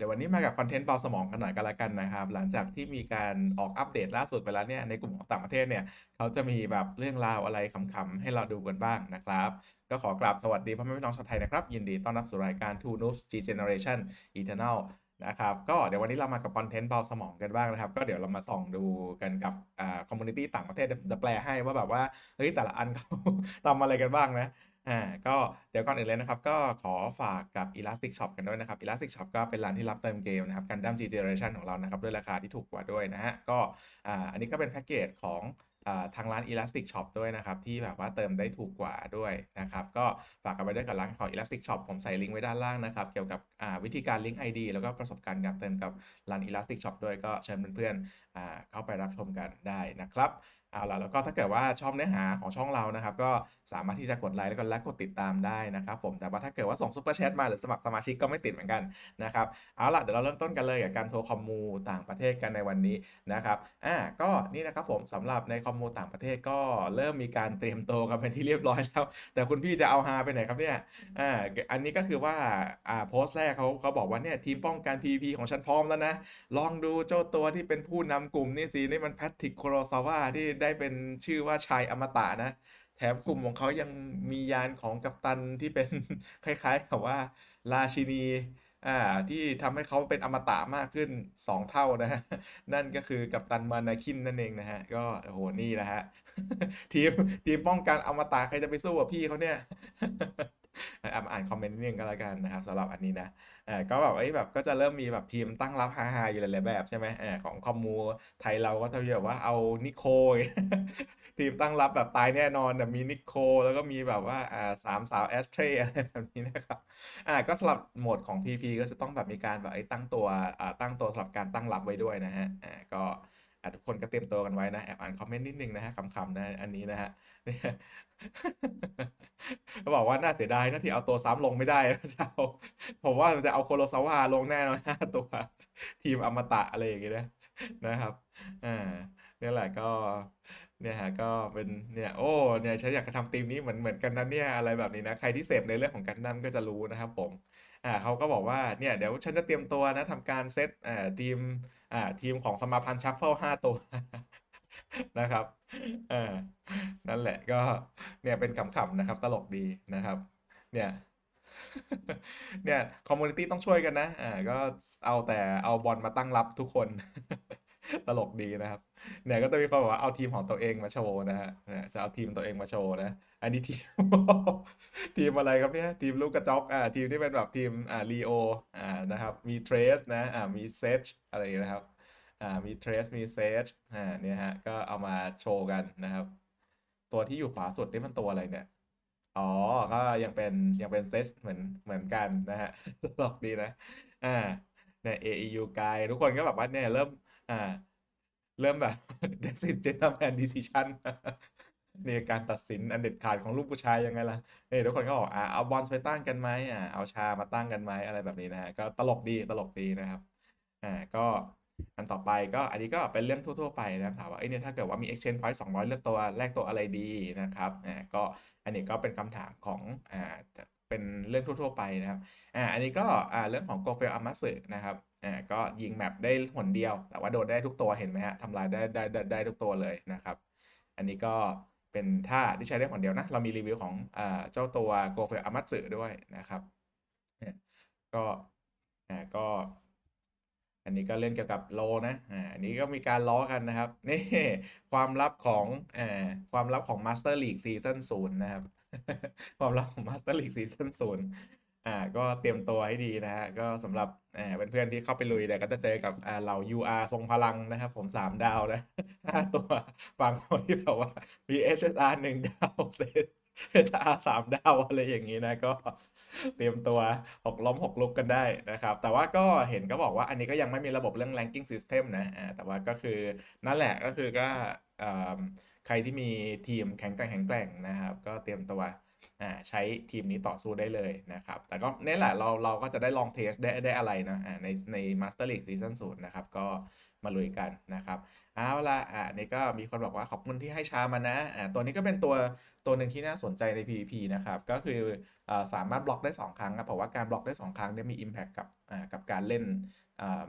ดี๋ยววันนี้มากับคอนเทนต์เบาสมองกันหน่อยก็แล้วกันนะครับ หลังจากที่มีการออกอัปเดตล่าสุดไปแล้วเนี่ยในกลุ่มของต่างประเทศเนี่ยเขาจะมีแบบเรื่องราวอะไรขำๆให้เราดูกันบ้างนะครับ ก็ขอกราบสวัสดีพ่อแม่พี่น้องชาวไทยนะครับ ยินดีต้อนรับสู่รายการ Two Noobs G Generation Eternal นะครับก็เดี๋ยววันนี้เรามากับคอนเทนต์เบาสมองกันบ้างนะครับ ก็เดี๋ยวเรามาส่องดูกันกับอ่าคอมมูนิตี้ต่างประเทศจะแปลให้ว่าแบบว่าเฮ้ยแต่ละอันเขาทำอะไรกันบ้างนะ อ่าก็เดี๋ยวก่อนอื่นเลยนะครับ ก็ขอฝากกับ Elastic Shop กันด้วยนะครับ Elastic Shop ก็เป็นร้านที่รับเติมเกมนะครับ Gundam G Generation ของเรานะครับ ด้วยราคาที่ถูกกว่าด้วยนะฮะ ก็อ่าอันนี้ก็เป็นแพ็กเกจของ ทางร้าน Elastic Shop ด้วยนะครับ ที่แบบว่าเติมได้ถูกกว่าด้วยนะครับ ก็ฝากกันไปด้วยกับร้านของ Elastic Shop ผมใส่ลิงก์ไว้ด้านล่างนะครับ เกี่ยวกับวิธีการลิงก์ ID แล้วก็ประสบการณ์การเติมกับร้าน Elastic Shop ด้วยก็เชิญเพื่อนๆเข้าไปรับชมกันได้นะครับเอาล่ะแล้วก็ถ้าเกิดว่าชอบเนื้อหาของช่องเรานะครับ ก็สามารถที่จะกดไลค์แล้วก็และกดติดตามได้นะครับผมแต่ว่าถ้าเกิดว่าส่งซุปเปอร์แชทมาหรือสมัครสมาชิกก็ไม่ติดเหมือนกันนะครับเอาล่ะเดี๋ยวเราเริ่มต้นกันเลยกับการโทรคอมมูต่างประเทศกันในวันนี้นะครับอ่าก็นี่นะครับผมสำหรับในคอมโมต่างประเทศก็เริ่มมีการเตรียมตัวกันเป็นที่เรียบร้อยแล้ว แต่คุณพี่จะเอาฮาไปไหนครับเนี่ยอ่าอันนี้ก็คือว่าอ่าโพสต์แรกเขาเขาบอกว่าเนี่ยทีมป้องกัน PVP ของฉันพร้อมแล้วนะ ลองดูเจ้าตัวที่เป็นผู้นำกลุ่มนี่สินี่มันแพทริกโคโรซาวะที่ได้เป็นชื่อว่าชายอมตะนะแถมกลุ่มของเขายังมียานของกัปตันที่เป็นคล้ายๆกับว่าราชินี อ่าที่ทำให้เขาเป็นอมตะมากขึ้น 2 เท่านะฮะ นั่นก็คือกัปตันมานาคินนั่นเองนะฮะ ก็โอ้โหนี่นะฮะ ทีมทีมป้องกันอมตะใครจะไปสู้กับพี่เขาเนี่ย อ่าอ่านคอมเมนต์นิดนึงก็แล้วกันนะครับสำหรับอันนี้นะอ่าก็แบบเอ้ยแบบก็จะเริ่มมีแบบทีมตั้งรับฮาๆอยู่หลายๆแบบใช่ไหมอ่าของคอมมูไทยเราก็จะแบบว่าเอานิโคทีมตั้งรับแบบตายแน่นอนแบบมีนิโคแล้วก็มีแบบว่าอ่าสามสาวแอสเทรอะไรแบบนี้นะครับอ่าก็สำหรับโหมดของ PP ก็จะต้องแบบมีการแบบไอ้ตั้งตัวอ่าตั้งตัวสำหรับการตั้งรับไว้ด้วยนะฮะอ่าก็ ทุกคนก็เตรียมตัวกันไว้นะแอบอ่านคอมเมนต์นิดนึงนะฮะขำๆนะอันนี้นะฮะเขาบอกว่าน่าเสียดายนะที่เอาตัวซ้ำลงไม่ได้นะเจ้าผมว่าจะเอาโคโรซาวะลงแน่นอนห้าตัว ทีมอมตะอะไรอย่างเงี้ยนะนะครับอ่าเนี่ยแหละก็เนี่ยฮะก็เป็นเนี่ยโอ้เนี่ยฉันอยากจะทำทีมนี้เหมือนเหมือนกันนะเนี่ยอะไรแบบนี้นะใครที่เสพในเรื่องของกันดั้มก็จะรู้นะครับผม อ่าเขาก็บอกว่าเนี่ยเดี๋ยวฉันจะเตรียมตัวนะทำการเซตอ่าทีมอ่าทีมของสมาพันธ์ชัฟเฟิลห้าตัวนะครับอ่านั่นแหละก็เนี่ยเป็นขำๆนะครับ ตลกดีนะครับ เนี่ย เนี่ยคอมมูนิตี้ต้องช่วยกันนะอ่าก็เอาแต่เอาบอลมาตั้งรับทุกคน ตลกดีนะครับ เนี่ยก็จะมีคนบอกว่าเอาทีมของตัวเองมาโชว์นะฮะจะเอาทีมตัวเองมาโชว์นะ อันนี้ทีมทีมอะไรครับเนี่ยทีมลูกกระจอกอ่าทีมที่เป็นแบบทีมอ่าลีโออ่านะครับมีเทรสนะอ่ามีเซจอะไรนะครับอ่ามีเทรสมีเซจอ่าเนี่ยฮะก็เอามาโชว์กันนะครับ ตัวที่อยู่ขวาสุดนี่มันตัวอะไรเนี่ยอ๋อ ก็ยังเป็นยังเป็นเซตเหมือนเหมือนกันนะฮะตลอกดีนะ อ่าเนี่ย AEU กด์ทุกคนก็แบบว่าเนี่ยเริ่ม อ่า เริ่มแบบ Exit Gentleman Decision ในการตัดสินอันเด็ดขาดของลูกผู้ชายยังไงล่ะเอ้ยทุกคนก็บอกอ่าเอาบอลไปตั้งกันไหมอ่าเอาชามาตั้งกันไหมอะไรแบบนี้นะฮะก็ตลกดีตลกดีนะครับอ่าก็อันต่อไปก็อันนี้ก็เป็นเรื่องทั่ว ๆ ไปนะถามว่าเอ้ยเนี่ยถ้าเกิดว่ามี exchange point 200 เลือกตัวแลกตัวอะไรดีนะครับอ่าก็อันนี้ก็เป็นคำถามของอ่า เป็นเรื่องทั่ว ๆ ไปนะครับอ่าอันนี้ก็อ่าเรื่องของโกเฟลอามัสึนะครับอ่าก็ยิงแมปได้หนเดียว แต่ว่าโดนได้ทุกตัวเห็นไหมฮะทำลายได้ได้ได้ได้ทุกตัวเลยนะครับ อันนี้ก็เป็นท่าที่ใช้ได้หนเดียวนะ เรามีรีวิวของอ่าเจ้าตัวโกเฟลอามัสึด้วยนะครับเนี่ยก็อ่าก็ อันนี้ก็เล่นเกี่ยวกับโลนะ อ่า อันนี้ก็มีการล้อกันนะครับ นี่ความลับของอ่าความลับของ Master League Season 0นะครับ ความลับของ Master League Season 0อ่า ก็เตรียมตัวให้ดีนะฮะ ก็สำหรับอ่าเพื่อนๆที่เข้าไปลุยเนี่ยก็จะเจอกับอ่าเหล่า UR ทรงพลังนะครับผม 3 ดาวนะ 5 ตัวฝั่งคนที่แบบว่ามี SSR 1 ดาว SSR 3 ดาวอะไรอย่างนี้นะ ก็ เตรียมตัวหกล้มหกลุกกันได้นะครับ แต่ว่าก็เห็นก็บอกว่าอันนี้ก็ยังไม่มีระบบเรื่อง ranking system นะแต่ว่าก็คือนั่นแหละก็คือก็อ่าใครที่มีทีมแข็งแกร่งแข็งแกร่งนะครับ ก็เตรียมตัวใช้ทีมนี้ต่อสู้ได้เลยนะครับ แต่ก็นี่แหละเราเราก็จะได้ลองเทสได้ได้อะไรนะในใน Master League Season 0นะครับ ก็มาลุยกันนะครับ เอาละอะนี่ก็มีคนบอกว่าขอบคุณที่ให้ชามานะอ่าตัวนี้ก็เป็นตัวตัวหนึ่งที่น่าสนใจใน PVP นะครับ ก็คืออสามารถบล็อกได้ 2 ครั้งนะเพราะว่าการบล็อกได้ 2 ครั้งเนี่ยมี Impact กับกับการเล่น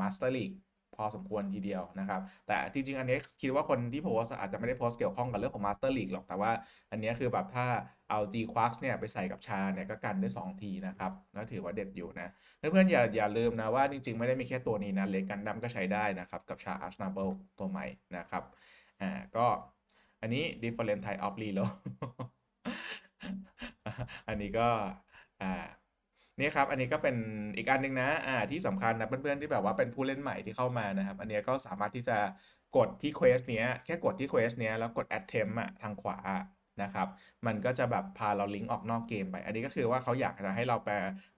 มาสเตอร์ลีก พอสมควรทีเดียวนะครับ แต่จริง ๆ อันนี้คิดว่าคนที่โพสอาจจะไม่ได้โพสเกี่ยวข้องกับเรื่องของ Master League หรอก แต่ว่าอันนี้คือแบบถ้าเอา G Quark เนี่ยไปใส่กับชาเนี่ยก็กันได้ 2 ทีนะครับก็ถือว่าเด็ดอยู่นะ เพื่อนๆอย่าอย่าลืมนะว่าจริง ๆ ไม่ได้มีแค่ตัวนี้นะ เลกันดัมก็ใช้ได้นะครับ กับชา a r c h n a b l e ตัวใหม่นะครับ อ่าก็อันนี้ different type of reload อันนี้ก็อ่า นี่ครับ อันนี้ก็เป็นอีกอันหนึ่งนะอ่าที่สำคัญนะเพื่อนๆที่แบบว่าเป็นผู้เล่นใหม่ที่เข้ามานะครับ อันนี้ก็สามารถที่จะกดที่เควสเนี้ยแค่กดที่เควสเนี้ยแล้วกด attempt อะทางขวา นะครับมันก็จะแบบพาเราลิงก์ออกนอกเกมไป อันนี้ก็คือว่าเขาอยากจะให้เราไป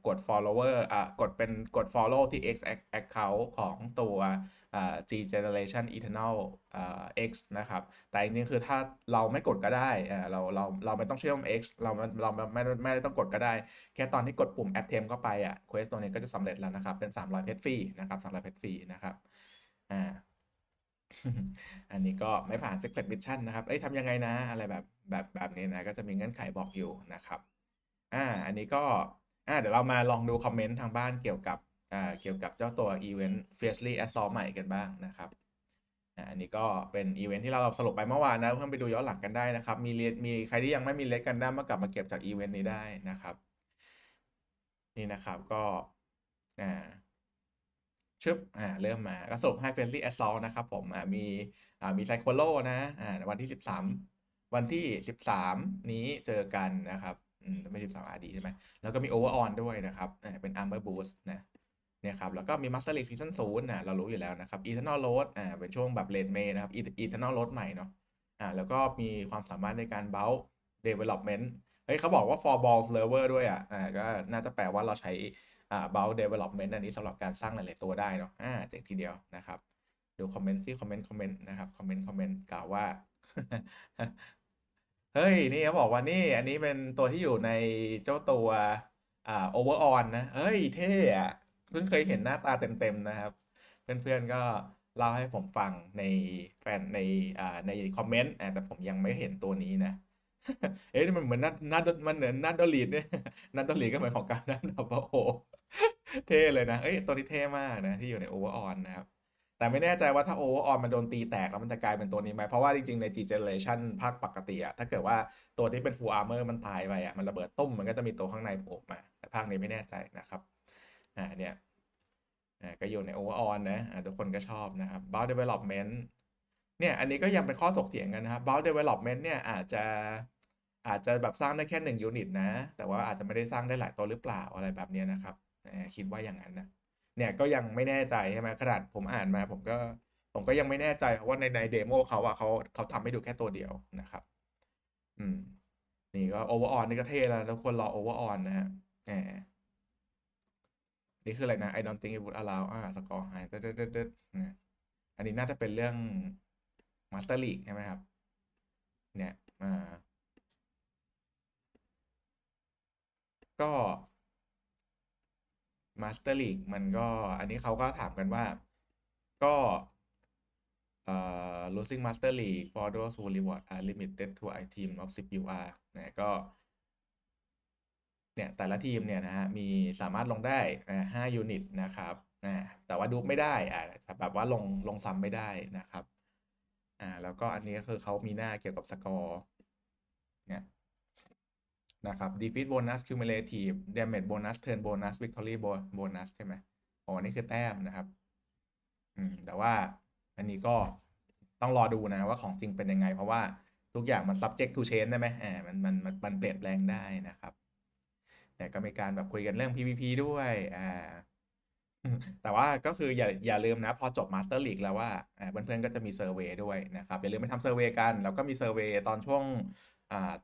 กด follower อ่ากดเป็นกด follow ที่ X account ของตัวอ่า G generation eternal อ่า X นะครับ แต่จริงๆคือถ้าเราไม่กดก็ได้อ่าเราเราเราไม่ต้องเชื่อม X เราเราไม่ไม่ไม่ต้องกดก็ได้ แค่ตอนที่กดปุ่ม attempt เข้าไปอะ quest ตัวนี้ก็จะสำเร็จแล้วนะครับ เป็น 300 เพชรฟรีนะครับ300 เพชรฟรีนะครับอ่าอันนี้ก็ไม่ผ่าน Secret Mission นะครับเอ้ยทำยังไงนะอะไรแบบ แบบแบบนี้นะก็จะมีเงื่อนไขบอกอยู่นะครับอ่าอันนี้ก็อ่าเดี๋ยวเรามาลองดูคอมเมนต์ทางบ้านเกี่ยวกับอ่าเกี่ยวกับเจ้าตัว Event Fiercely Assault ใหม่กันบ้างนะครับอ่าอันนี้ก็เป็นอีเวนท์ที่เราสรุปไปเมื่อวานนะเพื่อนไปดูย้อนหลังกันได้นะครับ มีเรียนมีใครที่ยังไม่มีเลกกันดั้มมากลับมาเก็บจากอีเวนต์นี้ได้นะครับ นี่นะครับก็อ่าชึบอ่า เริ่มมาก็สรุปให้ Friendly Assault นะครับผม อ่า มี อ่า มี Cyclo นะ อ่า วันที่ 13 วันที่ 13 นี้เจอกันนะครับอืมไม่13 RD ใช่ไหมแล้วก็มี Overon ด้วยนะครับเป็น Armor Boost นะเนี่ยครับแล้วก็มี Master League Season 0นะเรารู้อยู่แล้วนะครับ Eternal Road อ่าเป็นช่วงแบบ Late May นะครับ Eternal Road ใหม่เนาะอ่าแล้วก็มีความสามารถในการ Bounce Development เฮ้ยเขาบอกว่า for ball server ด้วยอะอ่าก็น่าจะแปลว่าเราใช้อ่า bound development อันนี้สำหรับการสร้างหลาย ๆ ตัวได้เนาะอ่าเจ๋งทีเดียวนะครับดูคอมเมนต์ที่คอมเมนต์คอมเมนต์นะครับคอมเมนต์คอมเมนต์กล่าวว่า เฮ้ย นี่เขาบอกว่านี่ อันนี้เป็นตัวที่อยู่ในเจ้าตัว อ่า overon นนะ เฮ้ย เท่อะเพิ่งเคยเห็นหน้าตาเต็มๆนะครับ เพื่อนๆก็เล่าให้ผมฟังในแฟนในอ่าในคอมเมนต์แต่ผมยังไม่เห็นตัวนี้นะ เอ๊ะนี่มันเหมือนนัดนัดมันเหมือนนัดโดลีดเนี่ยนัดโดลีดก็เหมือนของการนัดดับเบิลโอเท่เลยนะ เอ้ยตัวนี้เท่มากนะที่อยู่ใน Overon นะครับ แต่ไม่แน่ใจว่าถ้า Overon มันโดนตีแตกแล้วมันจะกลายเป็นตัวนี้ไหมเพราะว่าจริงๆ ใน G Generation ภาคปกติอะถ้าเกิดว่าตัวที่เป็น Full Armor มันตายไปอะมันระเบิดตุ้มมันก็จะมีตัวข้างในโผล่มา แต่ภาคนี้ไม่แน่ใจนะครับอ่าเนี่ยอ่าก็อยู่ใน Overon นะอ่าทุกคนก็ชอบนะครับ Bound Development เนี่ยอันนี้ก็ยังเป็นข้อถกเถียงกันนะครับ Bound Development เนี่ยอาจจะอาจจะแบบสร้างได้แค่1ยูนิตนะ แต่ว่าอาจจะไม่ได้สร้างได้หลายตัวหรือเปล่าอะไรแบบเนี้ยนะครับคิดว่าอย่างนั้นนะ เนี่ยก็ยังไม่แน่ใจใช่ไหมขนาดผมอ่านมา ผมก็ผมก็ยังไม่แน่ใจเพราะว่าในในเดโมเขาอะเขาเขาทำให้ดูแค่ตัวเดียวนะครับ อืม นี่ก็ Overon นี่ก็เท่แล้วทุกคนรอ Overon นะครับอานี่คืออะไรนะ I don't think it would allow อาสกอร์หายตึ๊ดๆๆๆนะอันนี้น่าจะเป็นเรื่อง Master League ใช่ไหมครับ?เนี่ยอ่าก็ Master League มันก็อันนี้เขาก็ถามกันว่า ก็เอ่อ losing Master League for those who reward are limited to a team of 10 UR นะก็ เนี่ย แต่ละทีมเนี่ยนะครับมีสามารถลงได้อ่า5ยูนิตนะครับอาแต่ว่าดูไม่ได้อ่าแบบว่าลงลงซ้ำไม่ได้นะครับ อ่า แล้วก็อันนี้ก็คือเขามีหน้าเกี่ยวกับสกอร์เนี่ย นะครับ defeat bonus cumulative damage bonus turn bonus victory bo bonus ใช่ไหม?อ๋อนี่คือแต้มนะครับ อืม แต่ว่าอันนี้ก็ต้องรอดูนะว่าของจริงเป็นยังไง เพราะว่าทุกอย่างมัน subject to change ได้ไหม?อามันมันมันมันเปลี่ยนแปลงได้นะครับเนี่ยก็มีการแบบคุยกันเรื่อง PVP ด้วยอาแต่ว่าก็คืออย่าอย่าลืมนะ พอจบ Master League แล้วอะอ่าเพื่อนๆก็จะมีเซอร์เวยด้วยนะครับ อย่าลืมไปทำเซอร์เวยกัน แล้วก็มีเซอร์เวยตอนช่วง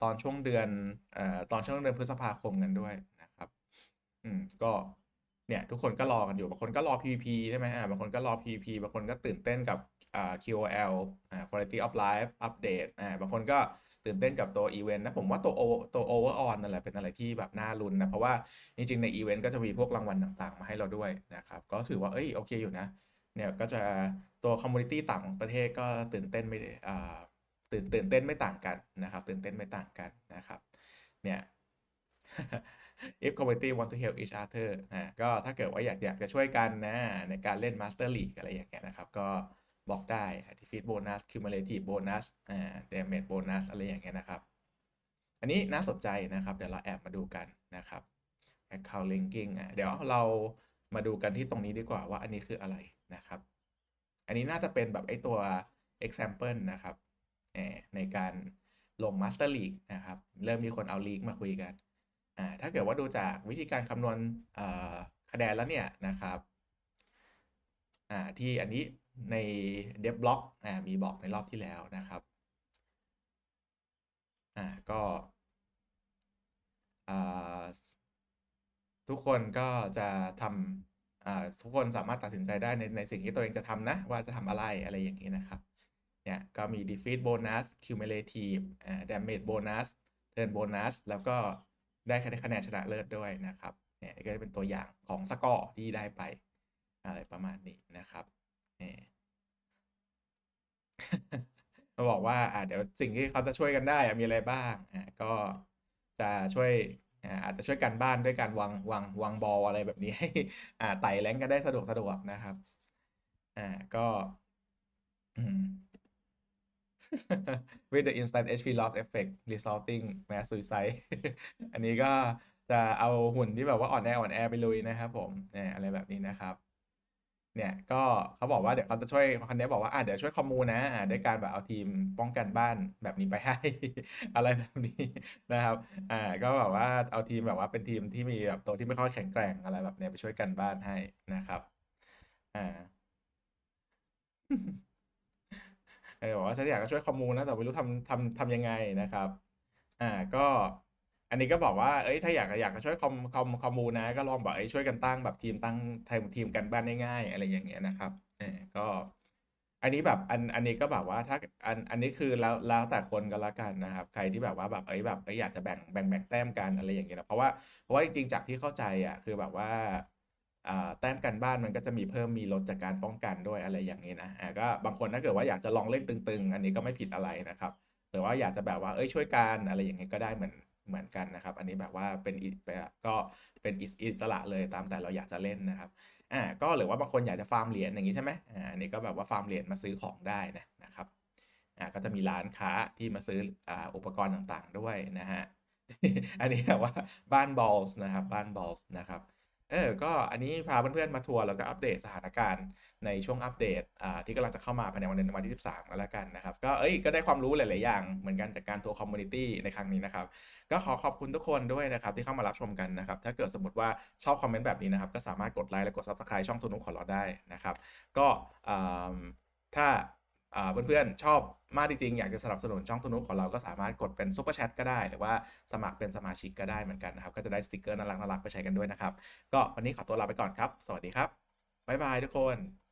ตอนช่วงเดือนอตอนช่วงเดือนพฤษภาคมกันด้วยนะครับ อืมก็เนี่ย ทุกคนก็รอกันอยู่บางคนก็รอ PVP ใช่ไหม?อาบางคนก็รอ PVP บางคนก็ตื่นเต้นกับอ่า QOL อ่า Quality of Life อัปเดตอาบางคนก็ตื่นเต้นกับตัวอีเวนต์นะผมว่าตัวโอตัวโอเวอร์ออนนั่นแหละเป็นอะไรที่แบบน่าลุ้นนะ เพราะว่าจริงๆในอีเวนต์ก็จะมีพวกรางวัลต่างๆ มาให้เราด้วยนะครับ ก็ถือว่าเอ้ยโอเคอยู่นะ เนี่ยก็จะตัวคอมมูนิตี้ต่างประเทศก็ตื่นเต้นไม่อ่า ตื่นตื่นเต้นไม่ต่างกันนะครับ ตื่นเต้นไม่ต่างกันนะครับ เนี่ย if community want to help each other อ่าก็ถ้าเกิดว่าอยากอยากจะช่วยกันนะในการเล่น Master League อะไรอย่างเงี้ยนะครับ ก็บอกได้ defeat bonus cumulative bonus อ่า damage bonus อะไรอย่างเงี้ยนะครับ อันนี้น่าสนใจนะครับ เดี๋ยวเราแอบมาดูกันนะครับ account linking อะเดี๋ยวเรามาดูกันที่ตรงนี้ดีกว่าว่าอันนี้คืออะไรนะครับ อันนี้น่าจะเป็นแบบไอ้ตัว example นะครับ ในการลง Master League นะครับ เริ่มมีคนเอา League มาคุยกันอ่าถ้าเกิดว่าดูจากวิธีการคำนวณคะแนนแล้วเนี่ยนะครับอ่าที่อันนี้ใน dev block อ่ามีบอกในรอบที่แล้วนะครับอ่าก็อ่าทุกคนก็จะทำทุกคนสามารถตัดสินใจได้ในในสิ่งที่ตัวเองจะทำนะ ว่าจะทำอะไรอะไรอย่างนี้นะครับ เนี่ยก็มี defeat bonus cumulative อ่า damage bonus turn bonus แล้วก็ได้คะแนนชนะเลิศด้วยนะครับเนี่ยก็จะเป็นตัวอย่างของสกอร์ที่ได้ไปอะไรประมาณนี้นะครับเนี่ยมาบอกว่าอ่าเดี๋ยวสิ่งที่เขาจะช่วยกันได้มีอะไรบ้างอ่าก็จะช่วยอ่าอาจจะช่วยกันบ้านด้วยการวางวางวางบอลอะไรแบบนี้ให้อ่าไต่แรงกันได้สะดวกสะดวกนะครับอ่าก็อืม with the instant HP loss effect resulting mass suicide อันนี้ก็จะเอาหุ่นที่แบบว่าอ่อนแออ่อนแอไปลุยนะครับผมเนี่ยอะไรแบบนี้นะครับเนี่ยก็เขาบอกว่าเดี๋ยวเขาจะช่วยคนนี้บอกว่าอ่าเดี๋ยวช่วยคอมมูนะอ่าด้วยการแบบเอาทีมป้องกันบ้านแบบนี้ไปให้ อะไรแบบนี้นะครับอ่าก็แบบว่าเอาทีมแบบว่าเป็นทีมที่มีแบบตัวที่ไม่ค่อยแข็งแกร่งอะไรแบบเนี้ยไปช่วยกันบ้านให้นะครับอ่า ออบอกว่าฉันอยากจะช่วยคอมมูนะแต่ไม่รู้ทำทำทำยังไงนะครับ อ่าก็อันนี้ก็บอกว่าเอ้ยถ้าอยากอยากจะช่วยคอมคอมคอมมูนะ ก็ลองบอกเอ้ยช่วยกันตั้งแบบทีมตั้งทีมทีมกันบ้านง่ายอะไรอย่างเงี้ยนะครับเออก็ อันนี้แบบอันอันนี้ก็แบบว่าถ้าอันอันนี้คือแล้วแล้วแต่คนก็แล้วกันนะครับ ใครที่แบบว่าแบบเอ้ยแบบเอ้ยอยากจะแบ่งแบ่งแบ่งแต้มกันอะไรอย่างเงี้ยนะเพราะว่าเพราะว่าจริงๆจากที่เข้าใจอะคือแบบว่า แต้มกันบ้านมันก็จะมีเพิ่มมีลดจากการป้องกันด้วยอะไรอย่างนี้นะก็บางคนถ้าเกิดว่าอยากจะลองเล่นตึงๆ อันนี้ก็ไม่ผิดอะไรนะครับ หรือว่าอยากจะแบบว่าเอ้ยช่วยกันอะไรอย่างเงี้ก็ได้เหมือนเหมือนกันนะครับ อันนี้แบบว่าเป็นก็เป็นอิสอิสระเลยตามแต่เราอยากจะเล่นนะครับอ่าก็หรือว่าบางคนอยากจะฟาร์มเหรียญอย่างนี้ใช่ไหมอ่าอันนี้ก็แบบว่าฟาร์มเหรียญมาซื้อของได้นะนะครับอ่าก็จะมีร้านค้าที่มาซื้ออ่าอุปกรณ์ต่างๆด้วยนะฮะอันนี้แบบว่าบ้านบอลส์นะครับบ้านบอลส์นะครับ เออ ก็อันนี้พาเพื่อนๆมาทัวร์แล้วก็อัปเดตสถานการณ์ในช่วงอัปเดตอ่าที่กำลังจะเข้ามาภายในวันเดือนวันที่ 13ก็แล้วกันนะครับ ก็เอ้ยก็ได้ความรู้หลาย ๆ อย่างเหมือนกันจากการทัวร์คอมมูนิตี้ในครั้งนี้นะครับ ก็ขอขอบคุณทุกคนด้วยนะครับ ที่เข้ามารับชมกันนะครับ ถ้าเกิดสมมติว่าชอบคอมเมนต์แบบนี้นะครับ ก็สามารถกดไลค์และกด Subscribe ช่องทุนุขอราได้นะครับ ก็อ่าถ้า เพื่อนๆ ชอบมากจริงๆ อยากจะสนับสนุนช่องทุนุของเราก็สามารถกดเป็นซุปเปอร์แชทก็ได้ หรือว่าสมัครเป็นสมาชิกก็ได้เหมือนกันนะครับ ก็จะได้สติกเกอร์น่ารักๆไปใช้กันด้วยนะครับ ก็วันนี้ขอตัวลาไปก่อนครับ สวัสดีครับบ๊ายบายทุกคน